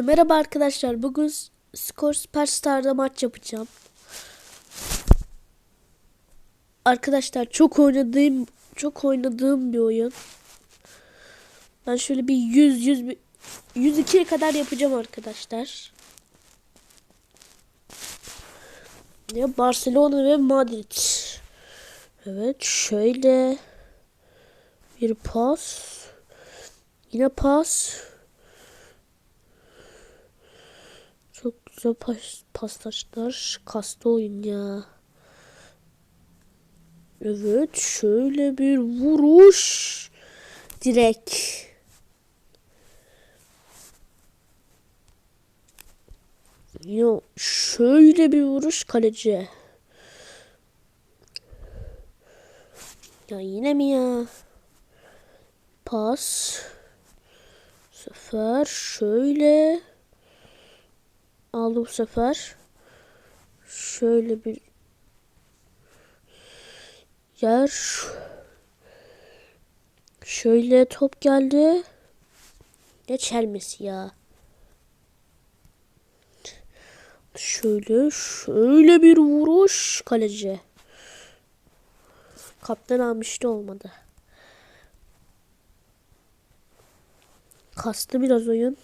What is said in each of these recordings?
Herkese merhaba arkadaşlar. Bugün Skor Superstar'da maç yapacağım. Arkadaşlar çok oynadığım çok oynadığım bir oyun. Ben şöyle bir 100 100 bir- 102'ye kadar yapacağım arkadaşlar. Ne Barcelona ve Madrid. Evet şöyle bir pas. Yine pas. Çok güzel pas. Kastı oyun ya. Evet şöyle bir vuruş. Direkt. Yo, şöyle bir vuruş kaleci. Ya yine mi ya? Pas. Sefer şöyle. Aldı bu sefer. Şöyle bir yer. Şöyle top geldi. Ne çelmesi ya. Şöyle şöyle bir vuruş kaleci. Kaptan almıştı olmadı. Kastı biraz oyun.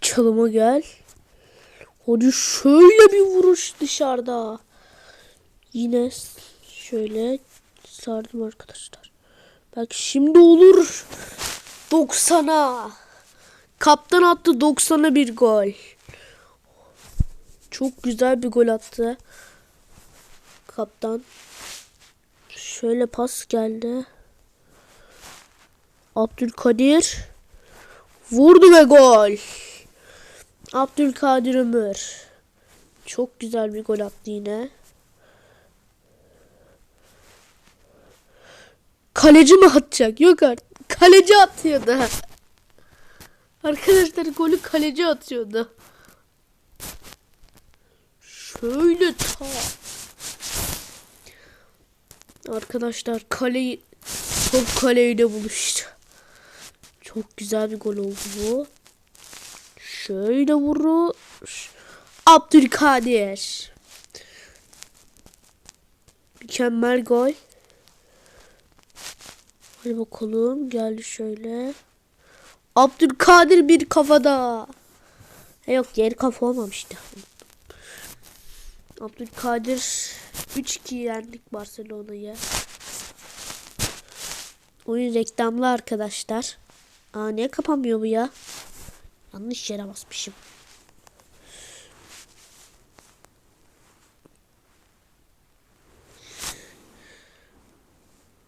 Çalıma gel. Hadi şöyle bir vuruş dışarıda. Yine şöyle sardım arkadaşlar. Belki şimdi olur. 90'a. Kaptan attı 90'a bir gol. Çok güzel bir gol attı. Kaptan. Şöyle pas geldi. Abdülkadir. Vurdu ve gol. Abdülkadir Ömür. Çok güzel bir gol attı yine. Kaleci mi atacak? Yok artık. Kaleci atıyordu. Arkadaşlar golü kaleci atıyordu. Şöyle ta. Arkadaşlar kaleyi top kaleyle buluştu. Çok güzel bir gol oldu bu. Şöyle vuruş. Abdülkadir. Mükemmel gol. Hadi bakalım. Geldi şöyle. Abdülkadir bir kafada. E yok diğer kafa olmamıştı. Abdülkadir 3-2 yendik Barcelona'yı. Oyun reklamlı arkadaşlar. Aa niye kapanmıyor bu ya? Yanlış yere basmışım.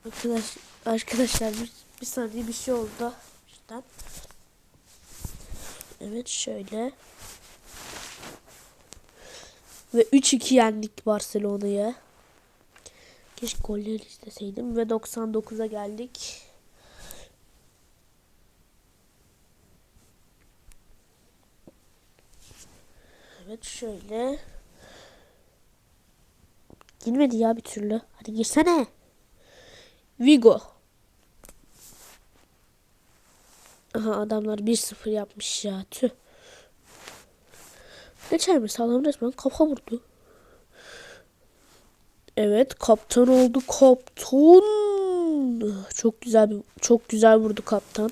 Arkadaş, arkadaşlar bir, bir saniye bir şey oldu. İşte. Evet şöyle. Ve 3-2 yendik Barcelona'ya. Keşke golleri isteseydim. Ve 99'a geldik. Evet şöyle. Girmedi ya bir türlü. Hadi girsene. Vigo. Aha adamlar 1-0 yapmış ya. Tüh. Geçer mi? Sağlam resmen kafa vurdu. Evet kaptan oldu kaptan. Çok güzel bir çok güzel vurdu kaptan.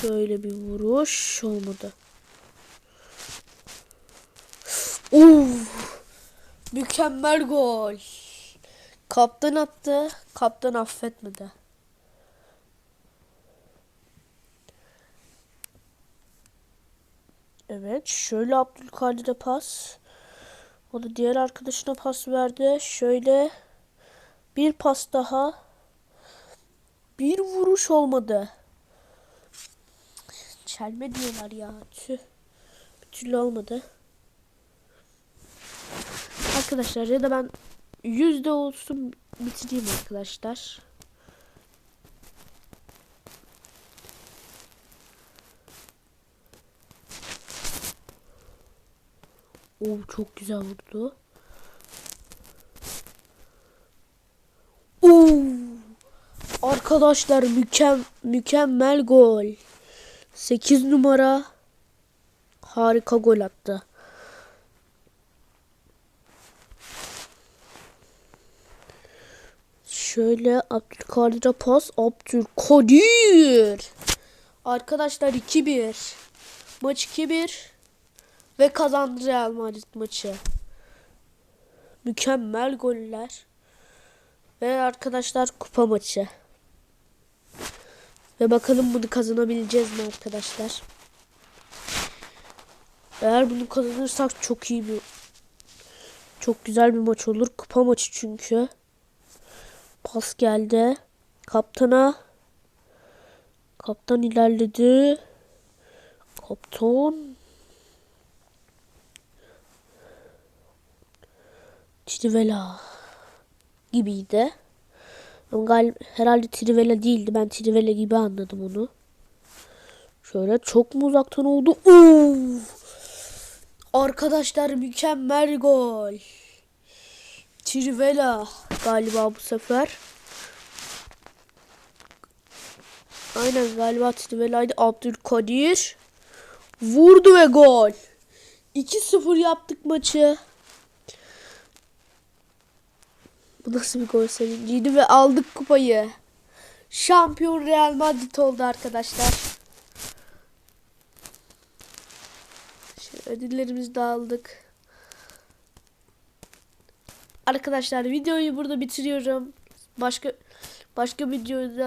Şöyle bir vuruş olmadı. Uf! Mükemmel gol. Kaptan attı. Kaptan affetmedi. Evet. Şöyle Abdülkadir'e pas. O da diğer arkadaşına pas verdi. Şöyle bir pas daha. Bir vuruş olmadı. Çelme diyorlar ya. Tüh. Bir türlü olmadı. Arkadaşlar ya da ben yüzde olsun bitireyim arkadaşlar. Oo çok güzel vurdu. Oo. Arka arkadaşlar mükem mükemmel gol. 8 numara harika gol attı. Şöyle Abdülkadir'e pas. Abdülkadir. Arkadaşlar 2-1. Maç 2-1. Ve kazandı Real Madrid maçı. Mükemmel goller. Ve arkadaşlar kupa maçı. Ve bakalım bunu kazanabileceğiz mi arkadaşlar? Eğer bunu kazanırsak çok iyi bir çok güzel bir maç olur. Kupa maçı çünkü. Pas geldi. Kaptana. Kaptan ilerledi. Kaptan. Trivela gibiydi. Ama gal herhalde Trivela değildi. Ben Trivela gibi anladım onu. Şöyle çok mu uzaktan oldu? Oo! Arkadaşlar mükemmel gol. Trivela galiba bu sefer. Aynen galiba Trivela'ydı. Abdülkadir vurdu ve gol. 2-0 yaptık maçı. Bu nasıl bir gol sevinciydi ve aldık kupayı. Şampiyon Real Madrid oldu arkadaşlar. Şöyle ödüllerimizi de aldık. Arkadaşlar videoyu burada bitiriyorum. Başka başka videoda